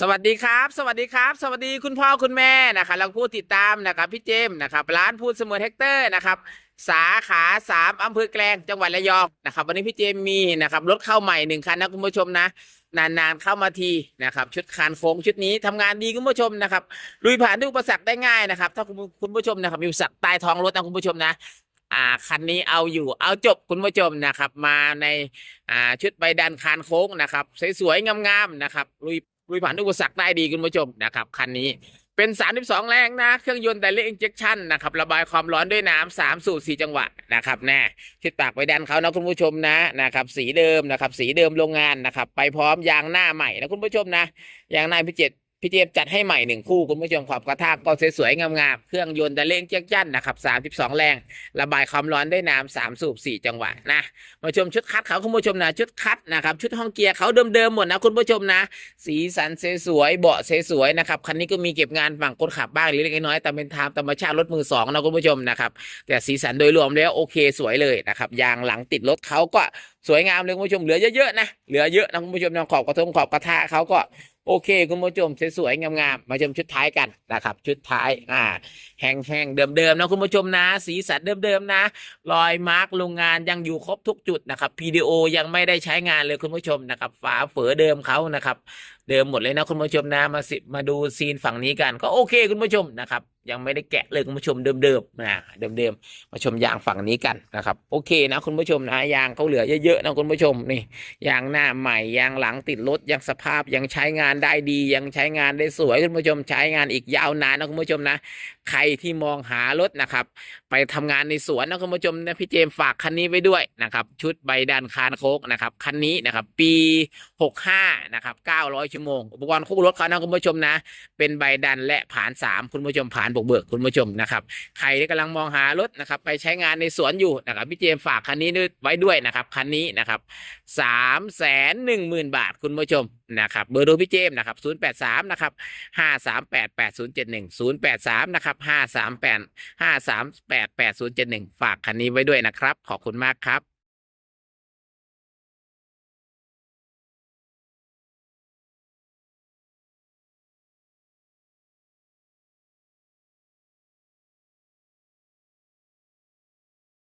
สวัสดีครับ สวัสดีครับ สวัสดีคุณพ่อคุณแม่นะครับแล้วผู้ติดตามนะครับพี่เจมส์นะครับร้านพูดเสมอเฮกเตอร์นะครับสาขาสามอำเภอแกลงจังหวัดระยองนะครับวันนี้พี่เจมส์มีนะครับรถเข้าใหม่หนึ่งคันนะคุณผู้ชมนะนานๆเข้ามาทีนะครับชุดคานโค้งชุดนี้ทำงานดีคุณผู้ชมนะครับลุยผ่านทุกอุปสรรคได้ง่ายนะครับถ้าคุณคุณผู้ชมนะครับมีอุปสรรคใต้ท้องรถนะคุณผู้ชมนะอ่าคันนี้เอาอยู่เอาจบคุณผู้ชมนะครับ มาในอ่าชุดใบดันคานโค้งนะครับ สวยๆงามๆนะครับลุย ลุยผ่านอุปสรรคได้ดีคุณผู้ชมนะครับคันนี้เป็น 32 แรงนะ เครื่องยนต์แต่เล็กอินเจคชั่นนะครับ ระบายความร้อนด้วยน้ำสามสูตรสี่จังหวะนะครับแน่ชุดปากใบดันเขานะคุณผู้ชมนะนะครับ สีเดิมนะครับ สีเดิมโรงงานนะครับ ไปพร้อมยางหน้าใหม่นะคุณผู้ชมนะ ยางหน้าพิเจต พี่เจมจัดให้ใหม่หนึ่งคู่คุณผู้ชมขอบกระทากก็สวยๆงามๆเครื่องยนต์แต่เล็กอินเจคชั่นนะครับ 32 แรง ระบายความร้อนได้น้ำสามสูบสี่จังหวะนะมาชมชุดคัดเขาคุณผู้ชมนะชุดคัดนะครับชุดห้องเกียร์เขาเดิมๆหมดนะคุณผู้ชมนะ สีสันสวยๆเบาะสวยๆนะครับคันนี้ก็มีเก็บงานฝั่งคนขับบ้างเล็กน้อยแต่เป็นทางธรรมชาติรถมือสองนะคุณผู้ชมนะครับแต่สีสันโดยรวมแล้วโอเคสวยเลยนะครับยางหลังติดรถเขาก็สวยงามเลยคุณผู้ชมเหลือเยอะๆนะเหลือเยอะนะคุณผู้ชมนะขอบกระทงขอบกระทะเขาก็ โอเค คุณผู้ชมสวยๆงามๆมาชมชุดท้ายกันนะครับ ชุดท้ายอ่าแห้งๆเดิมๆนะคุณผู้ชมนะ สีสันเดิมๆนะ รอยมาร์กโรงงานยังอยู่ครบทุกจุดนะครับ PDO ยังไม่ได้ใช้งานเลยคุณผู้ชมนะครับ ฝาเฝอเดิมเขานะครับ เดิมหมดเลยนะคุณผู้ชมนะมาสิมาดูซีนฝั่งนี้กัน ก็โอเคคุณผู้ชมนะครับ ยังไม่ได้แกะเลยคุณผู้ชมเดิมๆนะเดิมๆมาชมยางฝั่งนี้กันนะครับ โอเคนะคุณผู้ชมนะยางเขาเหลือเยอะๆนะคุณผู้ชมนี่ยางหน้าใหม่ยางหลังติดรถยังสภาพยังใช้งานได้ดียังใช้งานได้สวยคุณผู้ชมใช้งานอีกยาวนานนะคุณผู้ชมนะ ใครที่มองหารถนะครับ ไปทำงานในสวนนะคุณผู้ชมนะพี่เจมฝากคันนี้ไว้ด้วยนะครับชุดใบดันคานโคกนะครับคันนี้นะครับปี 65นะครับ900 ชั่วโมงอุปกรณ์คู่รถเขานะคุณผู้ชมนะ เป็นใบดันและผ่าน 3 คุณผู้ชมผ่านบกเบิกคุณผู้ชมนะครับ ใครที่กำลังมองหารถนะครับ ไปใช้งานในสวนอยู่นะครับพี่เจมฝากคันนี้ไว้ด้วยนะครับคันนี้นะครับสามแสนหนึ่งหมื่นบาทคุณผู้ชมนะครับเบอร์โทรพี่เจมนะครับศูนย์แปดสามนะครับห้าสามแปดแปดศูนย์เจ็ดหนึ่งศูนย์แปดสามนะครับห้าสามแปดห้าสามแปดแปดศูนย์เจ็ดหนึ่งฝากคันนี้ไว้ด้วยนะครับ ขอบคุณมากครับ